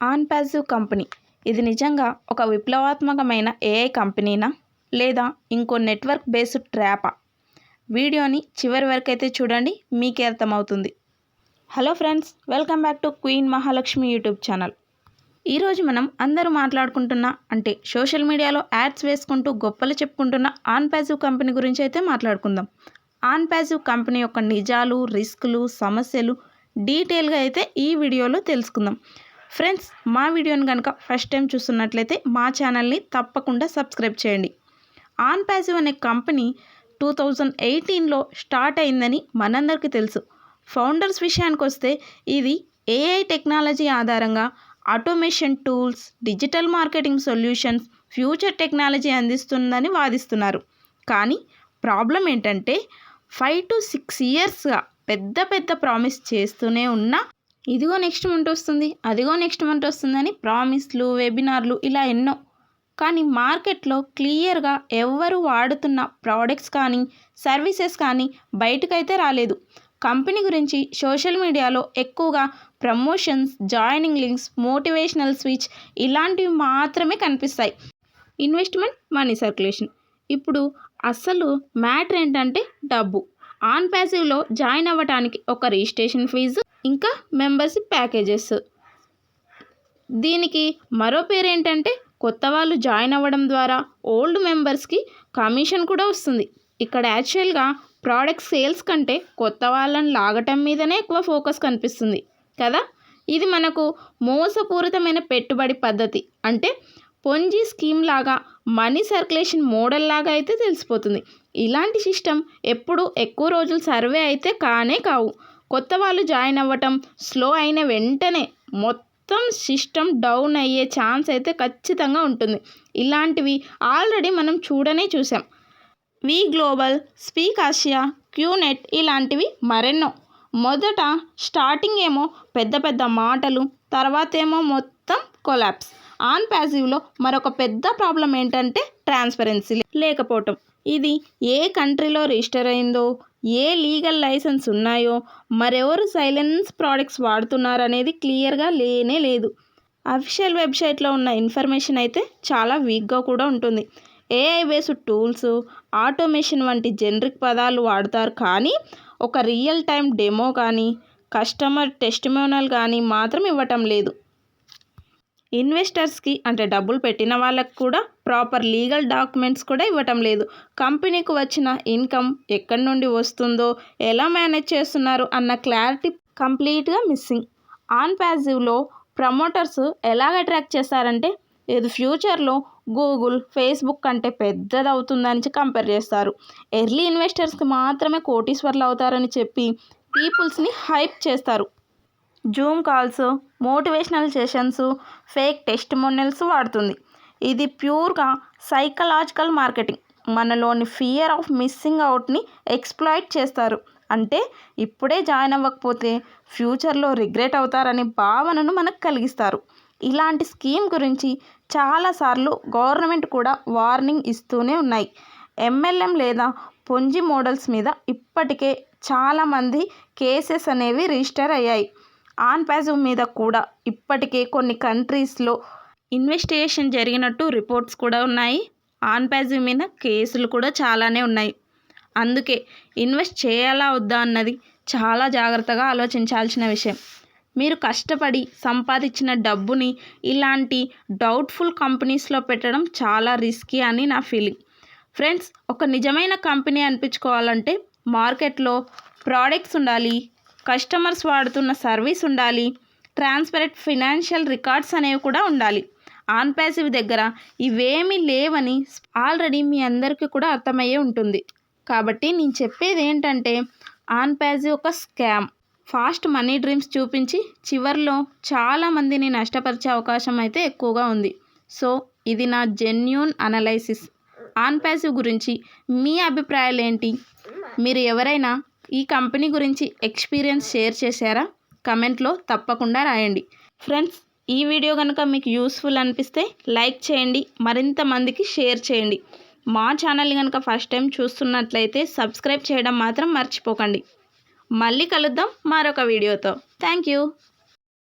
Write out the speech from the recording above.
ఆన్పాజివ్ company. ఇది నిజంగా ఒక విప్లవాత్మకమైన ఏఐ కంపెనీనా? లేదా ఇంకో నెట్వర్క్ బేస్డ్ ట్రాపా? వీడియోని చివరి వరకు అయితే చూడండి మీకే అర్థమవుతుంది. Hello friends welcome back to queen Mahalakshmi YouTube channel. ఈరోజు మనం అందరూ మాట్లాడుకుంటున్న అంటే సోషల్ మీడియాలో యాడ్స్ వేసుకుంటూ గొప్పలు చెప్పుకుంటున్న ఆన్పాజివ్ కంపెనీ గురించి అయితే మాట్లాడుకుందాం. ఆన్పాజివ్ కంపెనీ యొక్క నిజాలు రిస్కులు సమస్యలు డీటెయిల్గా అయితే ఈ వీడియోలో తెలుసుకుందాం. ఫ్రెండ్స్ మా వీడియోని కనుక ఫస్ట్ టైం చూస్తున్నట్లయితే మా ఛానల్ని తప్పకుండా సబ్స్క్రైబ్ చేయండి. ఆన్ ప్యాసివ్ అనే కంపెనీ టూ థౌజండ్ ఎయిటీన్లో స్టార్ట్ అయిందని మనందరికీ తెలుసు. ఫౌండర్స్ విషయానికి వస్తే ఇది ఏఐ టెక్నాలజీ ఆధారంగా automation tools digital marketing solutions future technology అందిస్తుందని వాదిస్తున్నారు. కానీ ప్రాబ్లం ఏంటంటే ఫైవ్ టు సిక్స్ ఇయర్స్గా పెద్ద పెద్ద ప్రామిస్ చేస్తూనే ఉన్న ఇదిగో నెక్స్ట్ మంత్ వస్తుంది అదిగో నెక్స్ట్ మంత్ వస్తుందని ప్రామిస్లు వెబినార్లు ఇలా ఎన్నో. కానీ మార్కెట్లో క్లియర్గా ఎవరు వాడుతున్న ప్రోడక్ట్స్ కానీ సర్వీసెస్ కానీ బయటకైతే రాలేదు. కంపెనీ గురించి సోషల్ మీడియాలో ఎక్కువగా promotions joining links motivational switch ఇలాంటివి మాత్రమే కనిపిస్తాయి. Investment money circulation. ఇప్పుడు అసలు మ్యాటర్ ఏంటంటే డబ్బు. ఆన్ ప్యాసివ్లో జాయిన్ అవ్వటానికి ఒక రిజిస్ట్రేషన్ ఫీజు ఇంకా మెంబర్షిప్ ప్యాకేజెస్. దీనికి మరో పేరు ఏంటంటే కొత్త వాళ్ళు జాయిన్ అవ్వడం ద్వారా ఓల్డ్ మెంబర్స్కి కమిషన్ కూడా వస్తుంది. ఇక్కడ యాక్చువల్గా ప్రోడక్ట్ సేల్స్ కంటే కొత్త వాళ్ళని లాగటం మీదనే ఎక్కువ ఫోకస్ కనిపిస్తుంది కదా? ఇది మనకు మోసపూరితమైన పెట్టుబడి పద్ధతి. అంటే పొంజీ స్కీమ్ లాగా మనీ సర్క్యులేషన్ మోడల్ లాగా అయితే తెలిసిపోతుంది. ఇలాంటి సిస్టమ్ ఎప్పుడు ఎక్కువ రోజులు సర్వే అయితే కానే కావు. కొత్త వాళ్ళు జాయిన్ అవ్వటం స్లో అయిన వెంటనే మొత్తం సిస్టమ్ డౌన్ అయ్యే ఛాన్స్ అయితే ఖచ్చితంగా ఉంటుంది. ఇలాంటివి ఆల్రెడీ మనం చూడనే చూసాం V Global Speak Asia QNet ఇలాంటివి మరెన్నో. మొదట స్టార్టింగ్ ఏమో పెద్ద పెద్ద మాటలు తర్వాత ఏమో మొత్తం కొలాప్స్. ఆన్ ప్యాసివ్లో మరొక పెద్ద ప్రాబ్లం ఏంటంటే ట్రాన్స్పరెన్సీ లేకపోవటం. ఇది ఏ కంట్రీలో రిజిస్టర్ అయిందో ఏ లీగల్ లైసెన్స్ ఉన్నాయో మరెవరు సైలెన్స్ ప్రోడక్ట్స్ వాడుతున్నారు అనేది క్లియర్గా లేనే లేదు. అఫీషియల్ వెబ్సైట్లో ఉన్న ఇన్ఫర్మేషన్ అయితే చాలా వీక్గా కూడా ఉంటుంది. ఏఐ బేస్డ్ టూల్స్ ఆటోమేషన్ వంటి జనరిక్ పదాలు వాడతారు కానీ ఒక రియల్ టైం డెమో కానీ కస్టమర్ టెస్టిమోనల్ కానీ మాత్రం ఇవ్వటం లేదు. ఇన్వెస్టర్స్కి అంటే డబ్బులు పెట్టిన వాళ్ళకి కూడా ప్రాపర్ లీగల్ డాక్యుమెంట్స్ కూడా ఇవ్వటం లేదు. కంపెనీకి వచ్చిన ఇన్కమ్ ఎక్కడి నుండి వస్తుందో ఎలా మేనేజ్ చేస్తున్నారు అన్న క్లారిటీ కంప్లీట్గా మిస్సింగ్. ఆన్ ప్యాజివ్లో ప్రమోటర్స్ ఎలాగ అట్రాక్ట్ చేస్తారంటే ఇది ఫ్యూచర్లో గూగుల్ ఫేస్బుక్ కంటే పెద్దది అవుతుందని కంపేర్ చేస్తారు. ఎర్లీ ఇన్వెస్టర్స్కి మాత్రమే కోటీశ్వర్లు అవుతారని చెప్పి పీపుల్స్ని హైప్ చేస్తారు. Zoom calls motivational sessions fake testimonials వాడుతుంది. ఇది ప్యూర్గా సైకలాజికల్ మార్కెటింగ్. మనలోని ఫియర్ ఆఫ్ మిస్సింగ్ అవుట్ని ఎక్స్ప్లాయిట్ చేస్తారు. అంటే ఇప్పుడే జాయిన్ అవ్వకపోతే ఫ్యూచర్లో రిగ్రెట్ అవుతారనే భావనను మనకు కలిగిస్తారు. ఇలాంటి స్కీమ్ గురించి చాలాసార్లు గవర్నమెంట్ కూడా వార్నింగ్ ఇస్తూనే ఉన్నాయి. ఎంఎల్ఎం లేదా పొంజి మోడల్స్ మీద ఇప్పటికే చాలామంది కేసెస్ అనేవి రిజిస్టర్ అయ్యాయి. ఆన్ ప్యాసివ్ మీద కూడా ఇప్పటికే కొన్ని కంట్రీస్లో ఇన్వెస్టిగేషన్ జరిగినట్టు రిపోర్ట్స్ కూడా ఉన్నాయి. ఆన్ ప్యాసివ్ మీద కేసులు కూడా చాలానే ఉన్నాయి. అందుకే ఇన్వెస్ట్ చేయాలా వద్దా అన్నది చాలా జాగ్రత్తగా ఆలోచించాల్సిన విషయం. మీరు కష్టపడి సంపాదించిన డబ్బుని ఇలాంటి డౌట్ఫుల్ కంపెనీస్లో పెట్టడం చాలా రిస్కీ అని నా ఫీలింగ్. ఫ్రెండ్స్ ఒక నిజమైన కంపెనీ అనిపించుకోవాలంటే మార్కెట్లో ప్రోడక్ట్స్ ఉండాలి కస్టమర్స్ వాడుతున్న సర్వీస్ ఉండాలి. ట్రాన్స్పరెంట్ ఫినాన్షియల్ రికార్డ్స్ అనేవి కూడా ఉండాలి. ఆన్ ప్యాసివ్ దగ్గర ఇవేమీ లేవని ఆల్రెడీ మీ అందరికీ కూడా అర్థమయ్యే ఉంటుంది. కాబట్టి నేను చెప్పేది ఏంటంటే ఆన్ ప్యాసివ్ ఒక స్కామ్. ఫాస్ట్ మనీ డ్రీమ్స్ చూపించి చివరిలో చాలామందిని నష్టపరిచే అవకాశం అయితే ఎక్కువగా ఉంది. సో ఇది నా జెన్యున్ అనలైసిస్ ఆన్ ప్యాసివ్ గురించి మీ అభిప్రాయాలు ఏంటి మీరు ఎవరైనా ఈ కంపెనీ గురించి ఎక్స్పీరియన్స్ షేర్ చేశారా? కమెంట్లో తప్పకుండా రాయండి. ఫ్రెండ్స్ ఈ వీడియో కనుక మీకు యూస్ఫుల్ అనిపిస్తే లైక్ చేయండి మరింత మందికి షేర్ చేయండి. మా ఛానల్ కనుక ఫస్ట్ టైం చూస్తున్నట్లయితే సబ్స్క్రైబ్ చేయడం మాత్రం మర్చిపోకండి. మళ్ళీ కలుద్దాం మరొక వీడియోతో. Thank you.